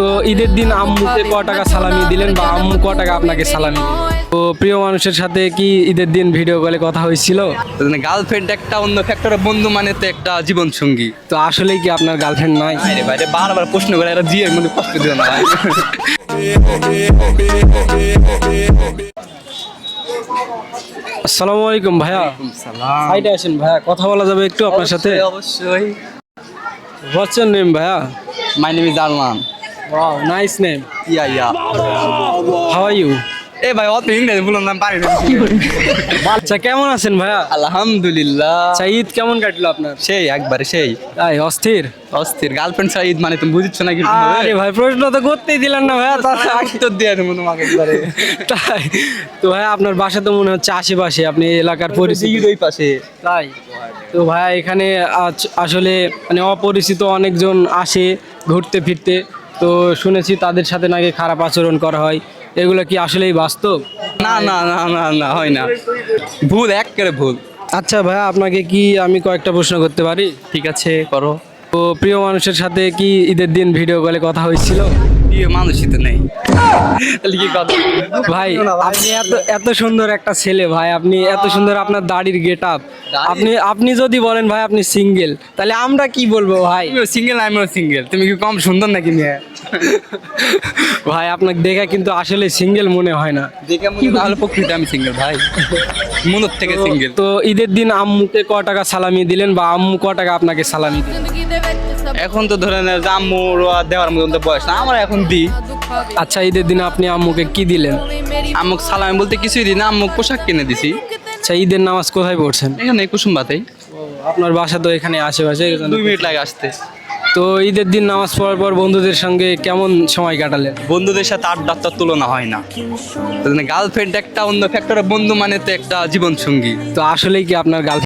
তো ঈদের দিন আম্মুকে ক টাকা সালামি দিলেন বা আম্মু ক টাকা আপনাকে সালামি তো প্রিয় মানুষের সাথে কি ঈদের দিন ভিডিও কলে কথা হয়েছিল? গার্লফ্রেন্ড একটা অন্য ফ্যাক্টর বন্ধু মানে তো একটা জীবন সঙ্গী তো আসলেই কি আপনার গার্লফ্রেন্ড নাই? বাইরে বাইরে বারবার প্রশ্ন করে এরা জিয়ের মধ্যে কষ্ট দিও না ভাই। আসসালামু আলাইকুম ভাইয়া। সাইডে আসেন ভাইয়া কথা বলা যাবে একটু আপনার সাথে। অবশ্যই হোয়াটস নেম ভাইয়া? My name is Arman wow nice name yeah yeah how are you এ ভাই অত ইংরেজি বললাম না পারি না। আচ্ছা কেমন আছেন ভাইয়া? আলহামদুলিল্লাহ। আচ্ছা ঈদ কেমন কাটলো আপনার? সেই একবারে সেই। তাই অস্থির। অস্থির। গার্লফ্রেন্ড ছাড়া ঈদ মানে তুমি বুঝছ না কি আরে ভাই প্রশ্ন তো করতেই দিলেন না ভাইয়া তাহলে উত্তর দিয়ে দেবো তোমাকে একবারে। তাই। তো ভাই আপনার বাসা তো মনে হচ্ছে আশেপাশে আপনি এলাকার পরিচিত। ওই পাশে। তাই। তো ভাই এখানে আজ- আসলে মানে অপরিচিত অনেকজন আসে ঘুরতে ফিরতে। তো শুনেছি তাদের সাথে নাকি খারাপ আচরণ করা হয়। এগুলো কি আসলেই বাস্তব? না না না না না হয় না। ভুল এক করে ভুল। আচ্ছা ভাইয়া আপনাকে কি আমি কয়েকটা প্রশ্ন করতে পারি? ঠিক আছে করো। তো প্রিয় মানুষের সাথে কি ঈদের দিন ভিডিও কলে কথা হয়েছিল? প্রিয় মানুষই নেই। ভাই আপনি এত এত সুন্দর একটা ছেলে ভাই। আপনি এত সুন্দর আপনার দাড়ির গেট আপ আপনি আপনি যদি বলেন ভাই আপনি সিঙ্গেল তাহলে আমরা কি বলব ভাই? সিঙ্গেল আমিও সিঙ্গেল তুমি কি কম সুন্দর নাকি মেয়ে? ভাই আপনাকে দেখে কিন্তু আসলে সিঙ্গেল মনে হয় না। ভালো মনে প্রকৃতি আমি সিঙ্গেল ভাই। মনের থেকে সিঙ্গেল তো ঈদের দিন আম্মুকে ক টাকা সালামি দিলেন বা আম্মু ক টাকা আপনাকে সালামি দিলেন? এখন তো ধরে নেন যে আম্মু দেওয়ার মতন তো বয়স না আমার এখন দিই। আচ্ছা ঈদের দিন আপনি আম্মুকে কি দিলেন? আম্মুক সালামি বলতে কিছুই দিই না আম্মুক পোশাক কিনে দিছি। আচ্ছা ঈদের নামাজ কোথায় পড়ছেন? এখানে কুসুমবাতেই। আপনার বাসা তো এখানে আশেপাশে দুই মিনিট লাগে আসতে। তো ঈদের দিন নামাজ পড়ার পর বন্ধুদের সঙ্গে কেমন সময় কাটালেন? বন্ধুদের সাথে আড্ডা তো তুলনা হয় না। গার্লফ্রেন্ড মানে একটা অন্য ফ্যাক্টর বন্ধু মানে তো একটা জীবন সঙ্গী তো আসলেই কি আপনার গার্লফ্রেন্ড